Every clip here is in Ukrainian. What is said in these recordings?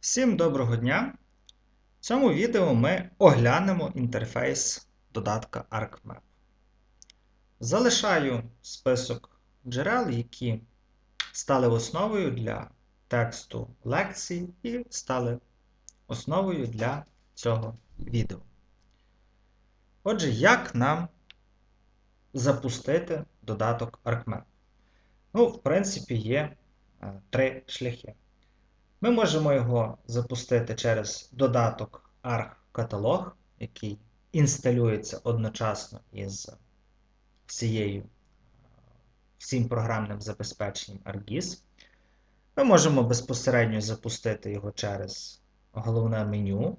Всім доброго дня! В цьому відео ми оглянемо інтерфейс додатка ArcMap. Залишаю список джерел, які стали основою для тексту лекцій і стали основою для цього відео. Отже, як нам запустити додаток ArcMap? Ну, в принципі, є е, три шляхи. Ми можемо його запустити через додаток ArcCatalog, який інсталюється одночасно із всією, всім програмним забезпеченням ArcGIS. Ми можемо безпосередньо запустити його через головне меню.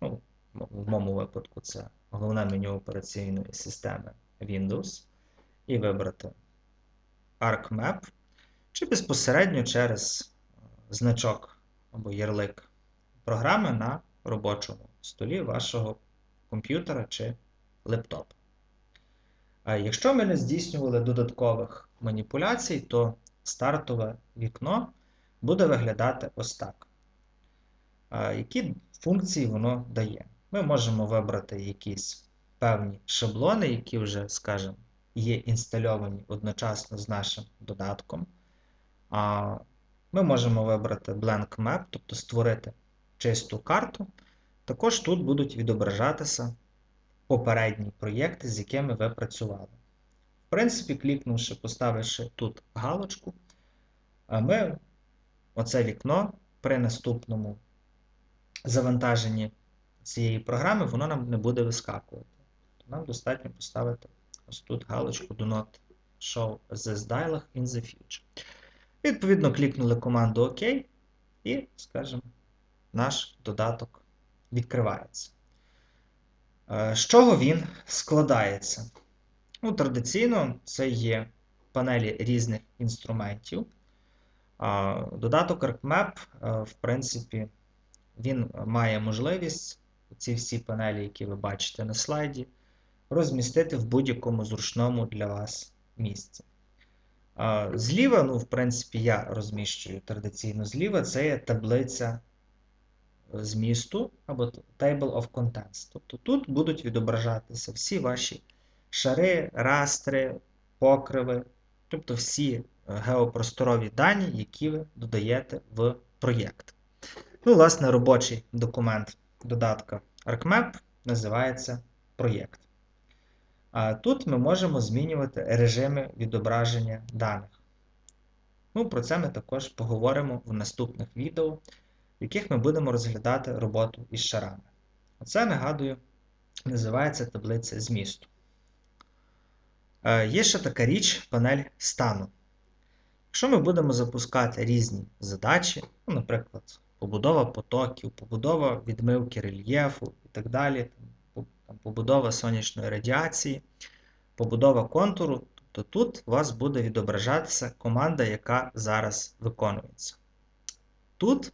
Ну, В моєму випадку це головне меню операційної системи Windows. І вибрати ArcMap, чи безпосередньо через значок або ярлик програми на робочому столі вашого комп'ютера чи лептопа. Якщо ми не здійснювали додаткових маніпуляцій, то стартове вікно буде виглядати ось так. Які функції воно дає? Ми можемо вибрати якісь певні шаблони, які вже, скажімо, є інстальовані одночасно з нашим додатком. Ми можемо вибрати Blank Map, тобто створити чисту карту. Також тут будуть відображатися попередні проєкти, з якими ви працювали. В принципі, клікнувши, поставивши тут галочку, ми оце вікно при наступному завантаженні цієї програми, воно нам не буде вискакувати. Нам достатньо поставити ось тут галочку Do not show this dialog in the future. Відповідно, клікнули команду ОК, і, скажімо, наш додаток відкривається. Е, з чого він складається? Ну, Традиційно це є панелі різних інструментів. Додаток ArcMap, е, в принципі, він має можливість ці всі панелі, які ви бачите на слайді, розмістити в будь-якому зручному для вас місці. Зліва, ну, в принципі, я розміщую традиційно зліва, це є таблиця змісту або Table of Contents. Тобто тут будуть відображатися всі ваші шари, растри, покриви, тобто всі е, геопросторові дані, які ви додаєте в проєкт. Ну, власне, робочий документ додатка ArcMap називається проєкт. Тут ми можемо змінювати режими відображення даних. Ну, Про це ми також поговоримо в наступних відео, в яких ми будемо розглядати роботу із шарами. Оце, нагадую, називається таблиця змісту. Е, є ще така річ панель стану. Якщо ми будемо запускати різні задачі, ну, наприклад, побудова потоків, побудова відмивки рельєфу і так далі, там, побудова сонячної радіації, побудова контуру. Тобто тут у вас буде відображатися команда, яка зараз виконується. Тут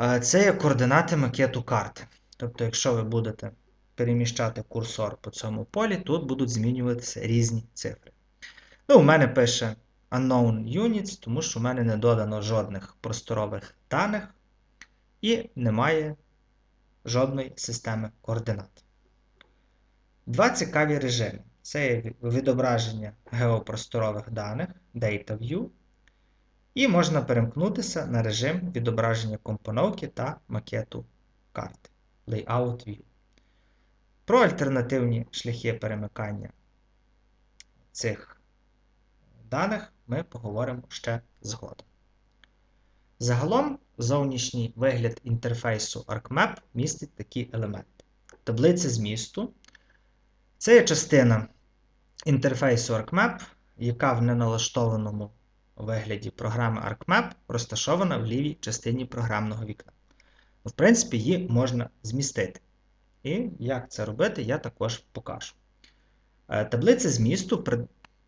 е, це є координати макету карти. Тобто, якщо ви будете переміщати курсор по цьому полі, тут будуть змінюватися різні цифри. Ну, У мене пише Unknown Units, тому що в мене не додано жодних просторових даних і немає жодної системи координат. Два цікаві режими. Це відображення геопросторових даних Data View. І можна перемкнутися на режим відображення компоновки та макету карти Layout View. Про альтернативні шляхи перемикання цих даних ми поговоримо ще згодом. Загалом зовнішній вигляд інтерфейсу ArcMap містить такі елементи. Таблиця змісту. Це є частина інтерфейсу ArcMap, яка в неналаштованому вигляді програми ArcMap розташована в лівій частині програмного вікна. В принципі, її можна змістити. І як це робити, я також покажу. Е, таблиця змісту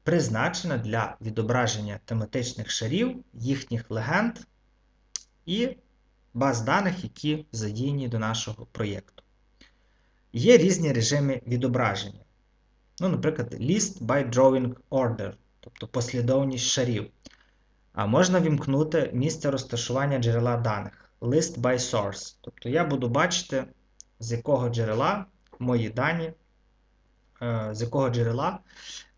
призначена для відображення тематичних шарів, їхніх легенд і баз даних, які задіяні до нашого проєкту. Є різні режими відображення. Ну, Наприклад, List by Drawing Order, тобто послідовність шарів. А можна вімкнути місце розташування джерела даних List by Source. Тобто я буду бачити, з якого джерела мої дані, е, з якого джерела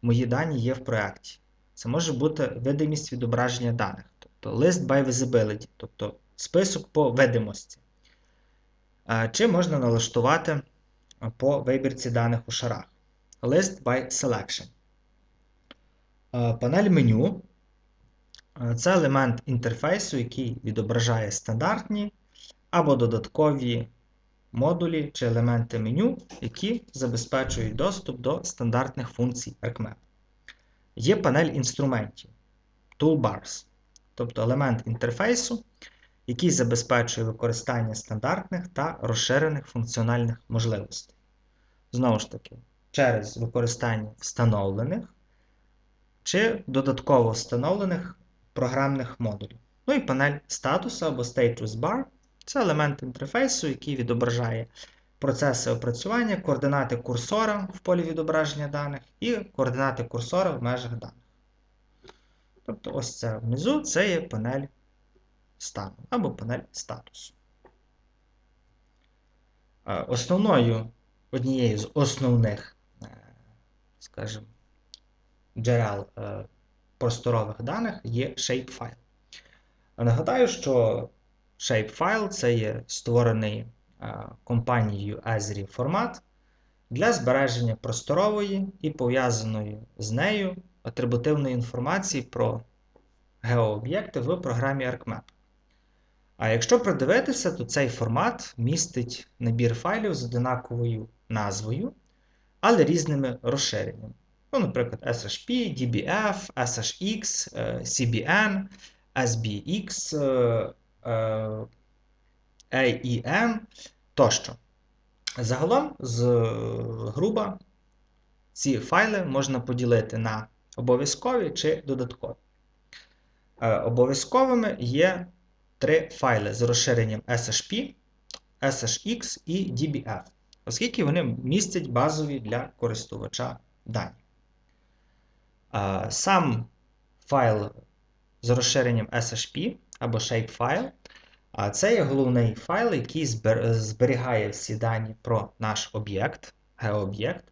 мої дані є в проєкті. Це може бути видимість відображення даних, тобто List by Visibility, тобто список по видимості. Чи можна налаштувати по вибірці даних у шарах. List by Selection. Панель меню це елемент інтерфейсу, який відображає стандартні або додаткові модулі чи елементи меню, які забезпечують доступ до стандартних функцій ArcMap. Є панель інструментів Toolbars, тобто елемент інтерфейсу, який забезпечує використання стандартних та розширених функціональних можливостей. Знову ж таки, через використання встановлених чи додатково встановлених програмних модулів. Ну і панель статусу або Status Bar це елемент інтерфейсу, який відображає процеси опрацювання, координати курсора в полі відображення даних і координати курсора в межах даних. Тобто, ось це внизу це є панель стану або панель статусу. Е, основною однією з основних, е, скажімо, джерел е, просторових даних є shapefile. Нагадаю, що shapefile це є створений компанією Esri формат для збереження просторової і пов'язаної з нею атрибутивної інформації про геооб'єкти в програмі ArcMap. А якщо придивитися, то цей формат містить набір файлів з одинаковою назвою, але різними розширеннями. Ну, Наприклад, SHP, DBF, SHX, CBN, SBX, AEM тощо. Загалом, з груба, ці файли можна поділити на обов'язкові чи додаткові. Е, обов'язковими є три файли з розширенням SHP, SHX і DBF, оскільки вони містять базові для користувача дані. Сам файл з розширенням SHP або shapefile це є головний файл, який зберігає всі дані про наш об'єкт, геооб'єкт.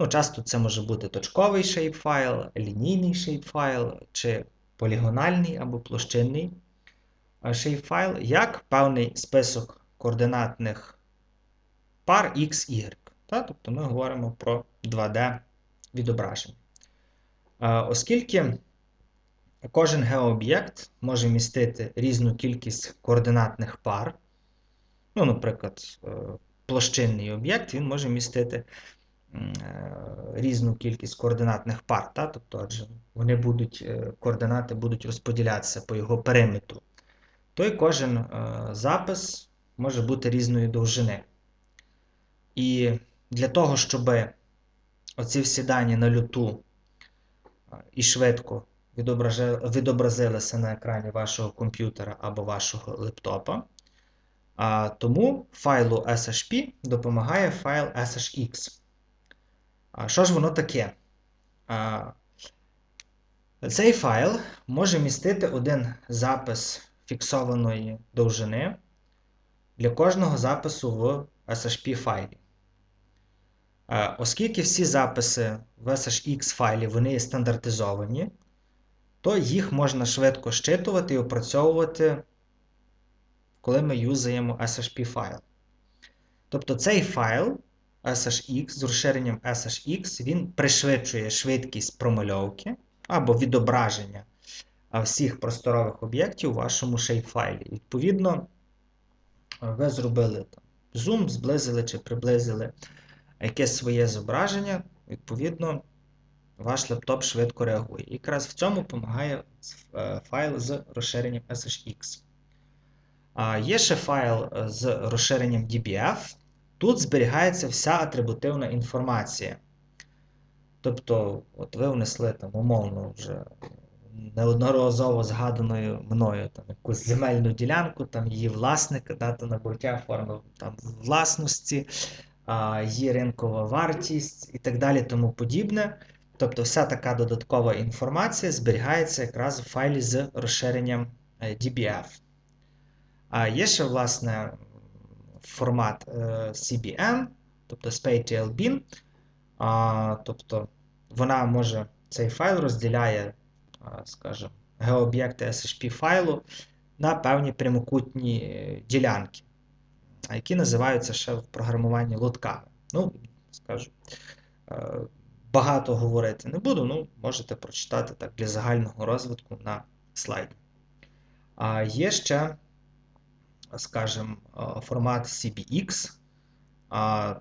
Ну, Часто це може бути точковий shapefile, лінійний shapefile, чи полігональний або площинний shapefile як певний список координатних пар X, Y. Тобто ми говоримо про 2D відображення. Оскільки кожен геооб'єкт може містити різну кількість координатних пар, ну, наприклад, е, площинний об'єкт він може містити е, різну кількість координатних пар. Тобто, адже вони будуть, е, координати будуть розподілятися по його периметру то й кожен е, запис може бути різної довжини. І для того, щоб оці всі дані на люту е, і швидко відобразилися на екрані вашого комп'ютера або вашого лептопа, тому файлу SHP допомагає файл SHX. Що ж воно таке? Цей файл може містити один запис фіксованої довжини для кожного запису в SHP файлі. Е, оскільки всі записи в SHX файлі вони є стандартизовані, то їх можна швидко щитувати і опрацьовувати, коли ми юзаємо SHP файл. Тобто цей файл SHX з розширенням SHX він пришвидшує швидкість промальовки або відображення всіх просторових об'єктів у вашому shape-файлі. Відповідно, ви зробили там зум, зблизили чи приблизили якесь своє зображення, відповідно, ваш лептоп швидко реагує. І якраз в цьому допомагає е, файл з розширенням SHX. Є ще файл е, з розширенням DBF. Тут зберігається вся атрибутивна інформація. Тобто, от ви внесли там умовно вже неодноразово згаданою мною там, якусь земельну ділянку, там її власника, дата набуття форми там, власності, її ринкова вартість і так далі тому подібне. Тобто вся така додаткова інформація зберігається якраз в файлі з розширенням е, DBF. А є ще, власне, формат е, CBM, тобто SPATLBin. Тобто вона може цей файл розділяє, скажімо, геооб'єкти SHP файлу на певні прямокутні ділянки, які називаються ще в програмуванні лотками. Ну, скажу, е, багато говорити не буду, ну, можете прочитати так для загального розвитку на слайді. А є ще, скажімо, е, формат CBX,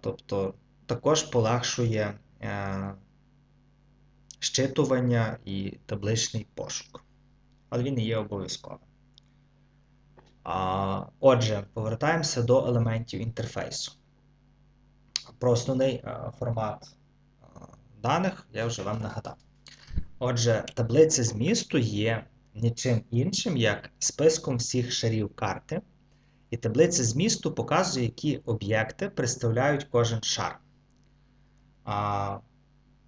тобто також полегшує щитування і табличний пошук. Але він не є обов'язковим. Отже, повертаємося до елементів інтерфейсу. Про основний формат даних я вже вам нагадав. Отже, таблиця змісту є нічим іншим, як списком всіх шарів карти. І таблиця змісту показує, які об'єкти представляють кожен шар.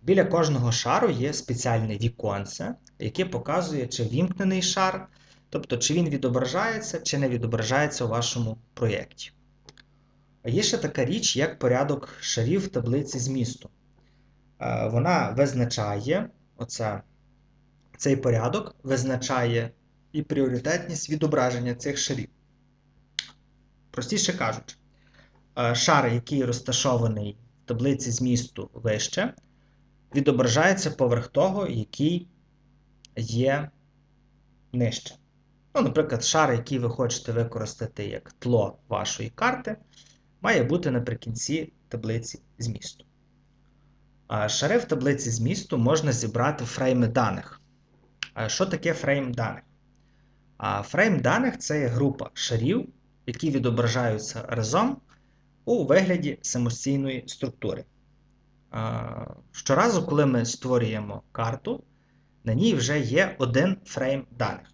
Біля кожного шару є спеціальне віконце, яке показує, чи вімкнений шар, тобто чи він відображається, чи не відображається у вашому проєкті. Є ще така річ, як порядок шарів в таблиці змісту. Вона визначає оце, цей порядок визначає і пріоритетність відображення цих шарів. Простіше кажучи, е, шар, який розташований в таблиці змісту вище, відображається поверх того, який є нижче. Ну, Наприклад, шар, який ви хочете використати як тло вашої карти, має бути наприкінці таблиці змісту. Шари в таблиці змісту можна зібрати фрейми даних. Що таке фрейм даних? Фрейм даних це є група шарів, які відображаються разом у вигляді самостійної структури. Щоразу, коли ми створюємо карту, на ній вже є один фрейм даних.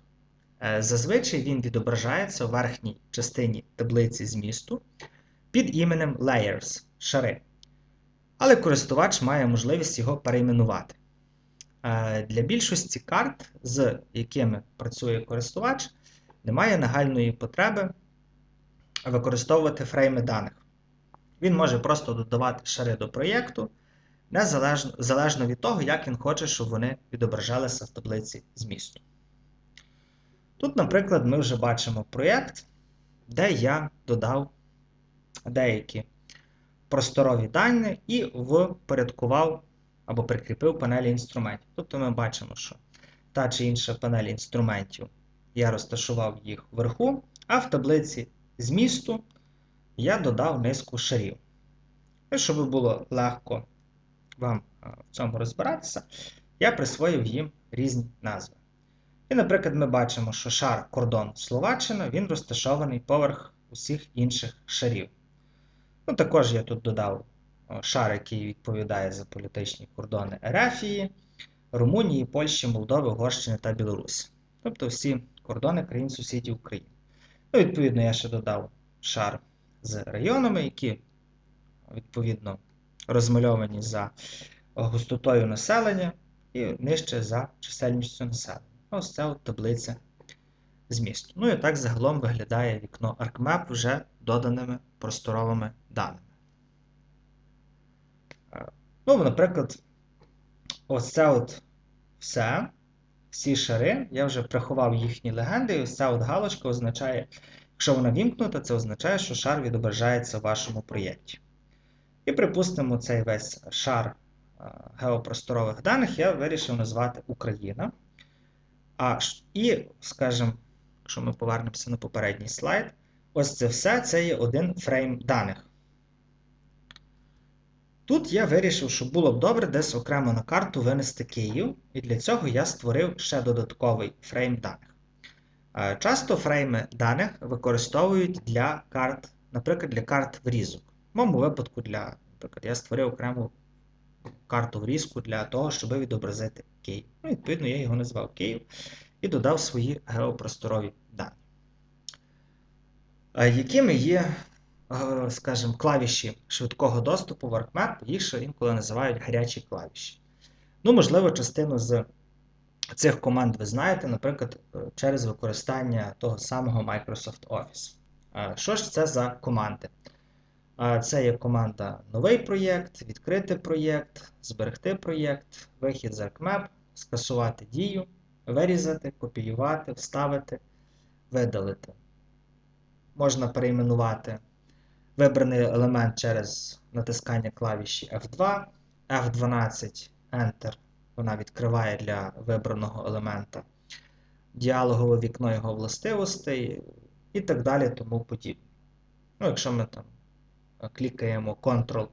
Е, зазвичай він відображається у верхній частині таблиці змісту під іменем Layers шари. Але користувач має можливість його перейменувати. Е, для більшості карт, з якими працює користувач, немає нагальної потреби використовувати фрейми даних. Він може просто додавати шари до проєкту незалежно залежно від того, як він хоче, щоб вони відображалися в таблиці змісту. Тут, наприклад, ми вже бачимо проєкт, де я додав деякі просторові дані і впорядкував або прикріпив панелі інструментів. Тобто ми бачимо, що та чи інша панель інструментів я розташував їх вверху, а в таблиці змісту я додав низку шарів. І щоб було легко вам в цьому розбиратися, я присвоїв їм різні назви. І, наприклад, ми бачимо, що шар кордон Словаччина він розташований поверх усіх інших шарів. Ну, Також я тут додав шар, який відповідає за політичні кордони Ерефії, Румунії, Польщі, Молдови, Угорщини та Білорусі. Тобто всі кордони країн-сусідів України. Ну, Відповідно, я ще додав шар з районами, які, відповідно, розмальовані за густотою населення і нижче за чисельністю населення. Ось це от таблиця змісту. Ну і так загалом виглядає вікно ArcMap вже доданими просторовими даними. Е, ну, Наприклад, ось це от все. Всі шари, я вже приховав їхні легенди, і ось ця от галочка означає, якщо вона вімкнута, це означає, що шар відображається в вашому проєкті. І припустимо, цей весь шар е, геопросторових даних я вирішив назвати Україна. А, І, скажімо, якщо ми повернемося на попередній слайд, ось це все це є один фрейм даних. Тут я вирішив, що було б добре десь окремо на карту винести Київ, і для цього я створив ще додатковий фрейм даних. Е, часто фрейми даних використовують для карт, наприклад, для карт врізок. В моєму випадку, для, наприклад, я створив окрему карту врізку для того, щоб відобразити Київ. Ну, Відповідно, я його назвав Київ і додав свої геопросторові дані. Якими є, е, скажімо, клавіші швидкого доступу в ArcMap, їх ще інколи називають гарячі клавіші. Ну, можливо, частину з цих команд ви знаєте, наприклад, е, через використання того самого Microsoft Office. Е, Що ж це за команди? Е, Це є команда новий проєкт, відкрити проєкт, зберегти проєкт, вихід з ArcMap, скасувати дію, вирізати, копіювати, вставити, видалити. Можна перейменувати вибраний елемент через натискання клавіші F2, F12, Enter. Вона відкриває для вибраного елемента діалогове вікно його властивостей і так далі, тому подібне. Ну, якщо ми там клікаємо Ctrl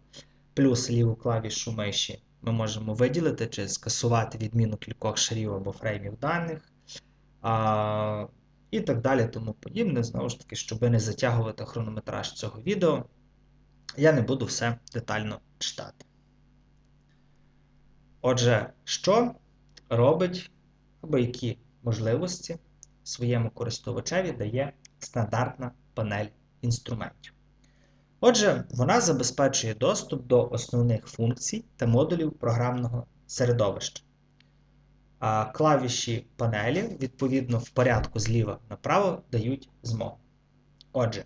плюс ліву клавішу миші, ми можемо виділити чи скасувати відміну кількох шарів або фреймів даних. І так далі, тому подібне. Знову ж таки, щоб не затягувати хронометраж цього відео, я не буду все детально читати. Отже, що робить або які можливості своєму користувачеві дає стандартна панель інструментів. Отже, вона забезпечує доступ до основних функцій та модулів програмного середовища. Клавіші панелі, відповідно, в порядку зліва направо дають змогу. Отже,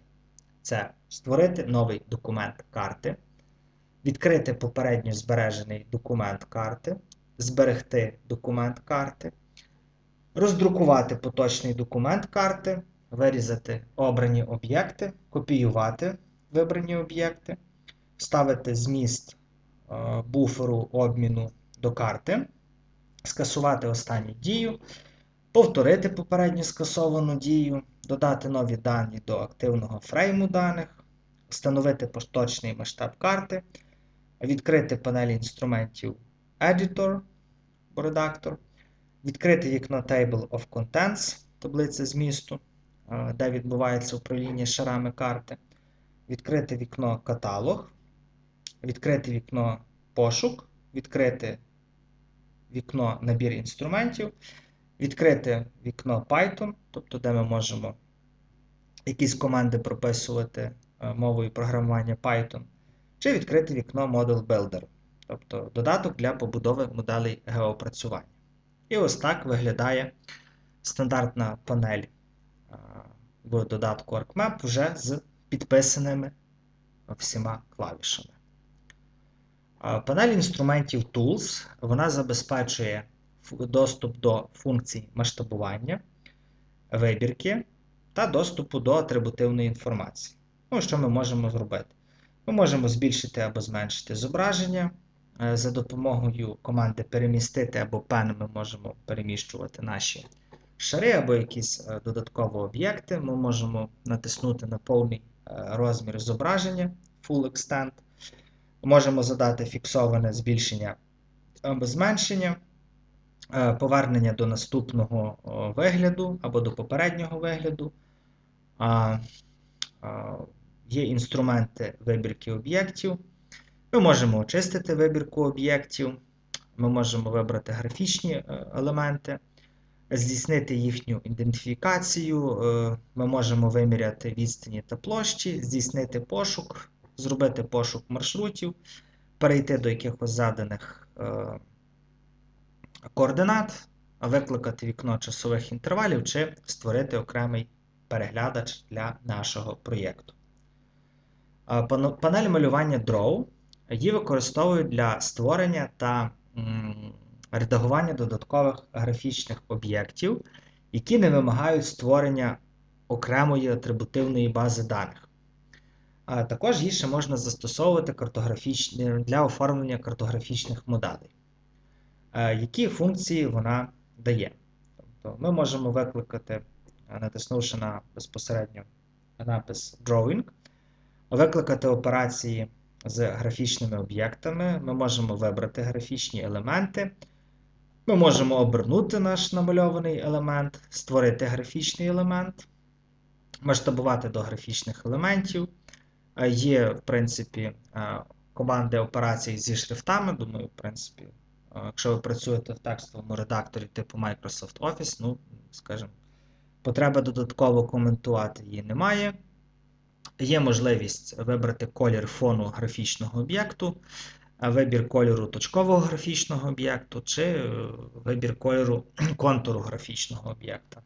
це створити новий документ карти, відкрити попередньо збережений документ карти, зберегти документ карти, роздрукувати поточний документ карти, вирізати обрані об'єкти, копіювати вибрані об'єкти, вставити зміст е, буферу обміну до карти, скасувати останню дію, повторити попередньо скасовану дію, додати нові дані до активного фрейму даних, встановити поточний масштаб карти, відкрити панель інструментів Editor або редактор, відкрити вікно Table of Contents, таблиця змісту, е, де відбувається управління шарами карти відкрити вікно каталог, відкрити вікно пошук, відкрити вікно набір інструментів, відкрити вікно Python, тобто де ми можемо якісь команди прописувати е, мовою програмування Python, чи відкрити вікно Model Builder, тобто додаток для побудови моделей геоопрацювання. І ось так виглядає стандартна панель е, в додатку ArcMap вже з підписаними всіма клавішами. Панель інструментів Tools вона забезпечує доступ до функцій масштабування, вибірки та доступу до атрибутивної інформації. Ну, Що ми можемо зробити? Ми можемо збільшити або зменшити зображення. Е, за допомогою команди перемістити або Pen ми можемо переміщувати наші шари або якісь е, додаткові об'єкти. Ми можемо натиснути на повний Е, розмір зображення Full Extent. Можемо задати фіксоване збільшення або зменшення, е, повернення до наступного вигляду або до попереднього вигляду. Є інструменти вибірки об'єктів. Ми можемо очистити вибірку об'єктів, ми можемо вибрати графічні е, елементи здійснити їхню ідентифікацію, е, ми можемо виміряти відстані та площі, здійснити пошук, зробити пошук маршрутів, перейти до якихось заданих е, координат, викликати вікно часових інтервалів чи створити окремий переглядач для нашого проєкту. Е, панель малювання Draw її використовують для створення та редагування додаткових графічних об'єктів, які не вимагають створення окремої атрибутивної бази даних. Також її ще можна застосовувати для оформлення картографічних моделей. Які функції вона дає? Тобто Ми можемо викликати, натиснувши на безпосередньо напис Drawing, викликати операції з графічними об'єктами. Ми можемо вибрати графічні елементи. Ми можемо обернути наш намальований елемент, створити графічний елемент, масштабувати до графічних елементів. Є, в принципі, е, команди операцій зі шрифтами. Думаю, в принципі, е, якщо ви працюєте в текстовому редакторі типу Microsoft Office, ну, скажімо, потреби додатково коментувати її немає. Є можливість вибрати колір фону графічного об'єкту. е, вибір кольору точкового графічного об'єкту чи вибір кольору контуру графічного об'єкта.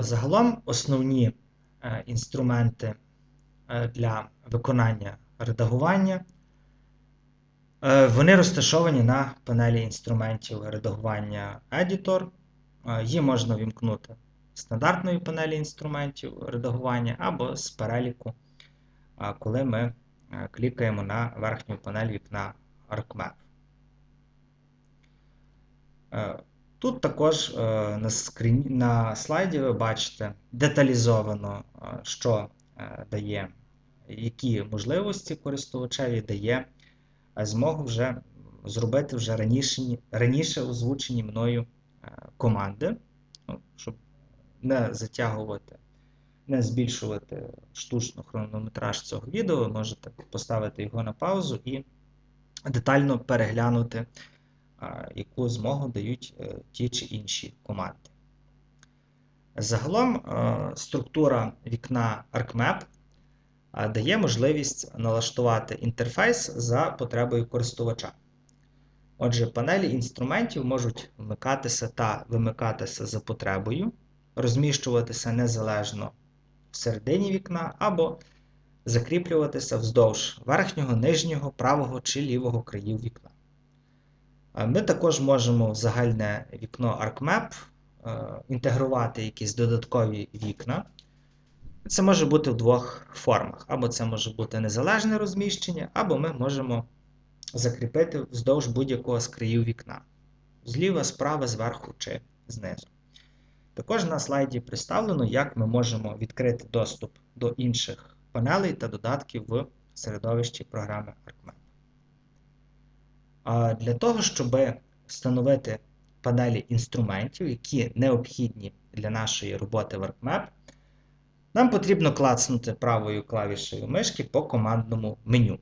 Загалом основні інструменти для виконання редагування. Е, Вони розташовані на панелі інструментів редагування Editor. Е, Її можна вімкнути з стандартної панелі інструментів редагування або з переліку, е, коли ми е, клікаємо на верхню панель вікна ArcMap. Е, Тут також е, на, скрін... на слайді ви бачите деталізовано, е, що е, дає, які можливості користувачеві дає е, змогу вже зробити вже раніше, раніше озвучені мною е, команди, ну, щоб не затягувати, не збільшувати штучно хронометраж цього відео, ви можете поставити його на паузу і детально переглянути, е, яку змогу дають ті чи інші команди. Загалом структура вікна ArcMap дає можливість налаштувати інтерфейс за потребою користувача. Отже, панелі інструментів можуть вмикатися та вимикатися за потребою, розміщуватися незалежно всередині вікна або закріплюватися вздовж верхнього, нижнього, правого чи лівого країв вікна. Ми також можемо в загальне вікно ArcMap е, інтегрувати якісь додаткові вікна. Це може бути в двох формах. Або це може бути незалежне розміщення, або ми можемо закріпити вздовж будь-якого з країв вікна. Зліва, справа, зверху чи знизу. Також на слайді представлено, як ми можемо відкрити доступ до інших панелей та додатків в середовищі програми ArcMap. А Для того, щоб встановити панелі інструментів, які необхідні для нашої роботи в ArcMap, нам потрібно клацнути правою клавішею мишки по командному меню.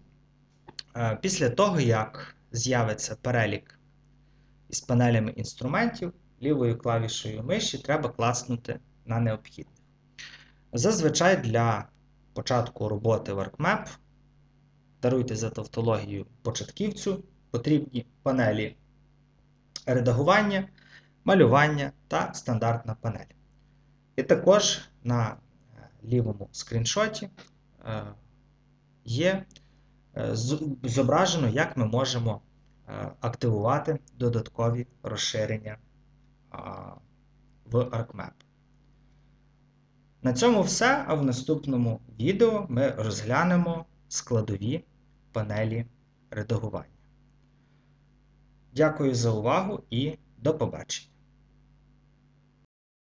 Е, Після того, як з'явиться перелік із панелями інструментів, лівою клавішею миші треба клацнути на необхідне. Зазвичай для початку роботи в ArcMap, даруйте за тавтологію початківцю, потрібні панелі редагування, малювання та стандартна панель. І також на лівому скріншоті е, є е, зображено, як ми можемо активувати додаткові розширення в ArcMap. На цьому все, а в наступному відео ми розглянемо складові панелі редагування. Дякую за увагу і до побачення!